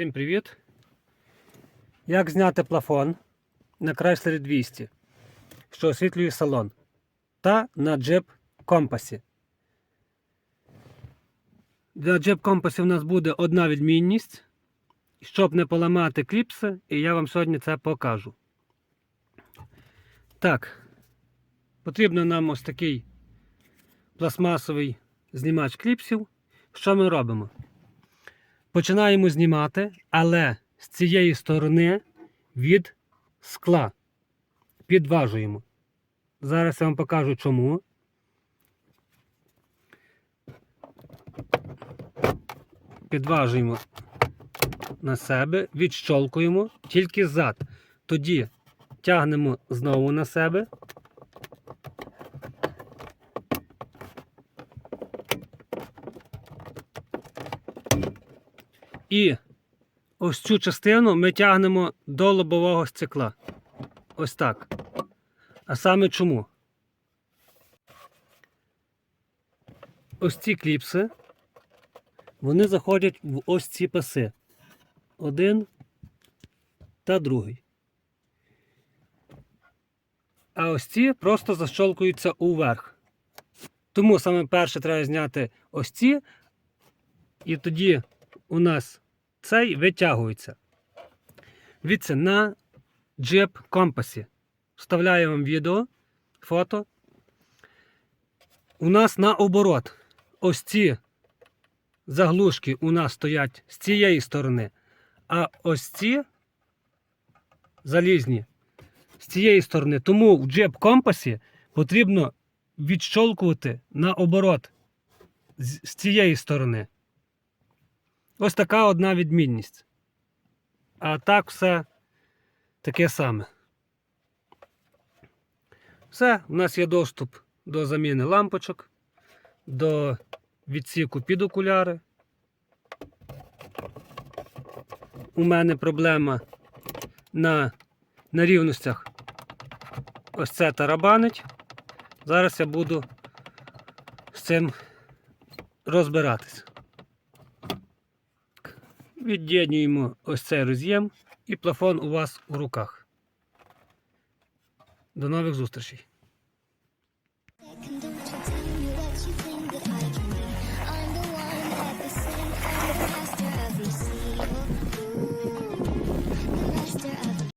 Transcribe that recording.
Всім привіт! Як зняти плафон на Chrysler 200, що освітлює салон, та на Jeep компасі. Для Jeep компасі у нас буде одна відмінність. Щоб не поламати кліпси, і я вам сьогодні це покажу. Так, потрібно нам ось такий пластмасовий знімач кліпсів. Що ми робимо? Починаємо знімати, але з цієї сторони від скла. Підважуємо. Зараз я вам покажу чому. Підважуємо на себе, відщолкуємо тільки зад. Тоді тягнемо знову на себе. І ось цю частину ми тягнемо до лобового стекла. Ось так. А саме чому? Ось ці кліпси, вони заходять в ось ці паси. Один та другий. А ось ці просто защолкуються уверх. Тому саме перше треба зняти ось ці, і тоді у нас цей витягується. Дивіться, на Jeep компасі. Вставляю вам відео, фото. У нас наоборот. Ось ці заглушки у нас стоять з цієї сторони. А ось ці залізні з цієї сторони. Тому в Jeep компасі потрібно відщолкувати наоборот з цієї сторони. Ось така одна відмінність. А так все таке саме. Все, у нас є доступ до заміни лампочок, до відсіку під окуляри. У мене проблема на нерівностях. Ось це тарабанить. Зараз я буду з цим розбиратись. Від'єднуємо ось цей роз'єм і плафон у вас у руках. До нових зустрічей!